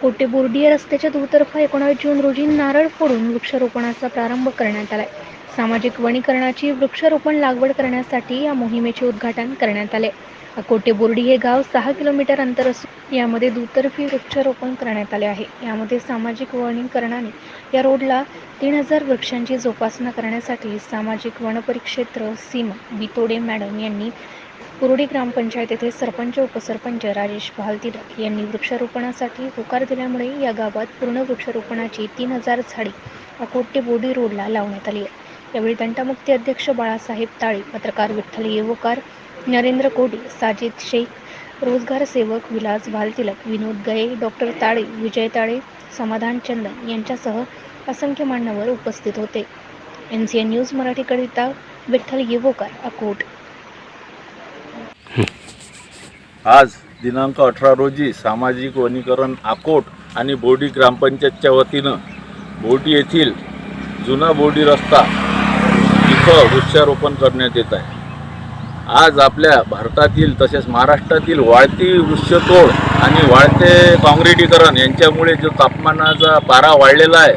अकोटे बोर्डी या रस्त्याच्या दुतर्फा एकोणावीस जून रोजी नारळ फोडून वृक्षारोपणाचा प्रारंभ करण्यात आलाय. सामाजिक वनीकरणाची वृक्षारोपण लागवड करण्यासाठी या मोहिमेचे उद्घाटन करण्यात आले. अकोटे बोर्डी हे गाव सहा किलोमीटर अंतर असून यामध्ये दुतर्फी वृक्षारोपण करण्यात आले आहे. यामध्ये सामाजिक वनीकरणाने या रोडला तीन हजार वृक्षांची जोपासना करण्यासाठी सामाजिक वनपरिक्षेत्र सीमा बितोडे मॅडम यांनी कुरुडी ग्रामपंचायत येथे सरपंच उपसरपंच राजेश भालतिलक यांनी वृक्षारोपणासाठी होकार दिल्यामुळे या गावात पूर्ण वृक्षारोपणाची तीन हजार झाडे अकोटे बोर्डी रोडला लावण्यात आली आहे. यावेळी दंटामुक्ती अध्यक्ष बाळासाहेब ताळे पत्रकार विठ्ठल येवकार नरेंद्र कोडी साजिद शेख रोजगार सेवक विलास भालतिलक विनोद गये डॉक्टर ताळे विजय ताळे समाधान चंदन यांच्यासह असंख्य मान्यवर उपस्थित होते. एन सी एन न्यूज मराठीकरिता विठ्ठल येवोकार अकोट. आज दिनांक अठरा रोजी सामाजिक वनीकरण आकोट आणि बोर्डी ग्रामपंचायतच्या वतीनं बोर्डी येथील जुना बोर्डी रस्ता इथं वृक्षारोपण करण्यात येत आहे. आज आपल्या भारतातील तसेच महाराष्ट्रातील वाढती वृक्षतोड आणि वाढते काँक्रिटीकरण यांच्यामुळे जो तापमानाचा पारा वाढलेला आहे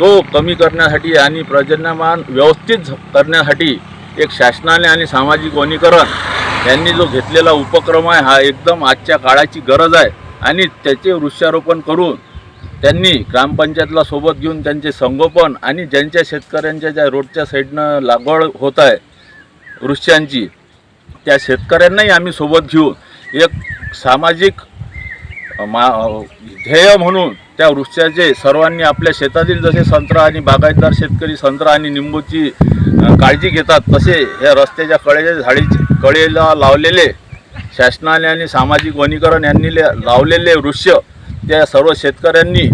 तो कमी करण्यासाठी आणि प्रजन्यमान व्यवस्थित करण्यासाठी एक शासनाने आणि सामाजिक वनीकरण यांनी जो घेतलेला उपक्रम आहे हा एकदम आजच्या काळाची गरज आहे. आणि त्याचे वृक्षारोपण करून त्यांनी ग्रामपंचायतला सोबत घेऊन त्यांचे संगोपन आणि ज्यांच्या शेतकऱ्यांच्या ज्या रोडच्या साईडनं लागवड होत आहे वृक्षांची त्या शेतकऱ्यांनाही आम्ही सोबत घेऊन एक सामाजिक मा ध्येय म्हणून त्या वृक्षाचे सर्वांनी आपल्या शेतातील जसे संत्रा आणि बागायतदार शेतकरी संत्रा आणि निंबूची काळजी घेतात तसे या रस्त्याच्या कडेच्या झाडीची कडेला लावलेले शासनाने आणि सामाजिक वनीकरण यांनी लावलेले वृक्ष त्या सर्व शेतकऱ्यांनी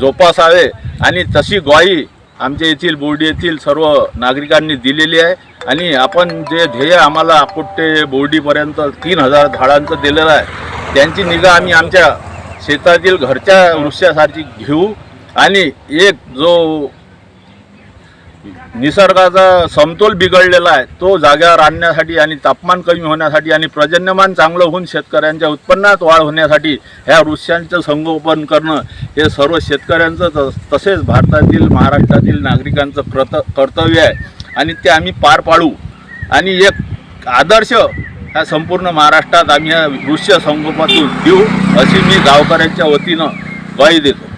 जोपासावे आणि तशी ग्वाही आमच्या येथील बोर्डी येथील सर्व नागरिकांनी दिलेली आहे. आणि आपण जे ध्येय आम्हाला अकोटे बोर्डीपर्यंत तीन हजार झाडांचं दिलेलं आहे त्यांची निगा आम्ही आमच्या शेतातील घरच्या वृक्षासाठी घेऊ. आणि एक जो निसर्गाचा समतोल बिघडलेला आहे. तो जाग्यावर आणण्यासाठी आणि तापमान कमी होण्यासाठी आणि प्रजन्यमान चांगलं होऊन शेतकऱ्यांच्या उत्पन्नात वाढ होण्यासाठी ह्या वृक्षांचं संगोपन करणं हे सर्व शेतकऱ्यांचं तसेच भारतातील महाराष्ट्रातील नागरिकांचं कर्त कर्तव्य आहे. आणि ते आम्ही पार पाडू. आणि एक आदर्श ह्या संपूर्ण महाराष्ट्रात आम्ही या वृक्ष संगोपनातून देऊ अशी मी गावकऱ्यांच्या वतीनं ग्वाही देतो.